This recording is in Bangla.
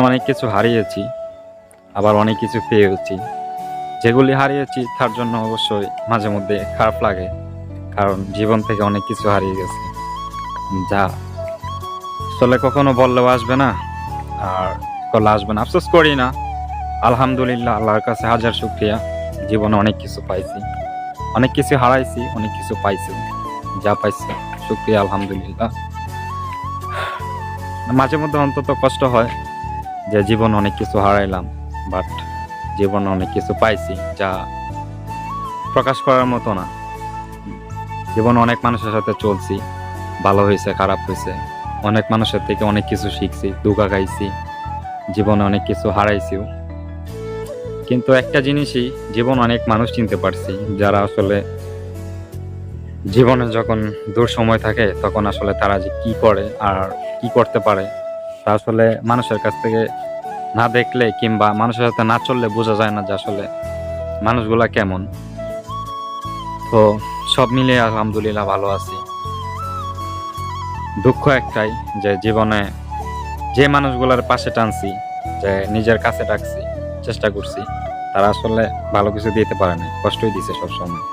অনেক কিছু হারিয়েছি, আবার অনেক কিছু পেয়েওছি। যেগুলি হারিয়েছি তার জন্য অবশ্যই মাঝে মধ্যে খারাপ লাগে, কারণ জীবন থেকে অনেক কিছু হারিয়ে গেছে। যা আসলে কখনো বললেও আসবে না, আর করলে আসবে না। আফসোস করি না। আলহামদুলিল্লাহ, আল্লাহর কাছে হাজার শুক্রিয়া। জীবনে অনেক কিছু পাইছি। অনেক কিছু হারাইছি, অনেক কিছু পাইছি। যা পাইছি, শুক্রিয়া, আলহামদুলিল্লাহ। মাঝে মধ্যে অন্তত কষ্ট হয়। যে জীবন অনেক কিছু হারাইলাম বাট জীবনে অনেক কিছু পাইছি যা প্রকাশ করার মতো না। জীবন অনেক মানুষের সাথে চলছি, ভালো হয়েছে, খারাপ হয়েছে। অনেক মানুষের থেকে অনেক কিছু শিখছি দুঃখা গাইছি জীবনে অনেক কিছু হারাইছিও কিন্তু একটা জিনিসই জীবন অনেক মানুষ চিনতে পারছি, যারা আসলে জীবনে যখন দূর সময় থাকে, তখন আসলে তারা যে কি করে আর কি করতে পারে, তা আসলে মানুষের কাছ থেকে না দেখলে কিংবা মানুষের সাথে না চললে বোঝা যায় না যে আসলে মানুষগুলা কেমন। তো সব মিলিয়ে আলহামদুলিল্লাহ ভালো আছি। দুঃখ একটাই যে জীবনে যে মানুষগুলোর পাশে টানছি, যে নিজের কাছে ডাকছি, চেষ্টা করছি, তারা আসলে ভালো কিছু দিতে পারে না কষ্টই দিছে সবসময়।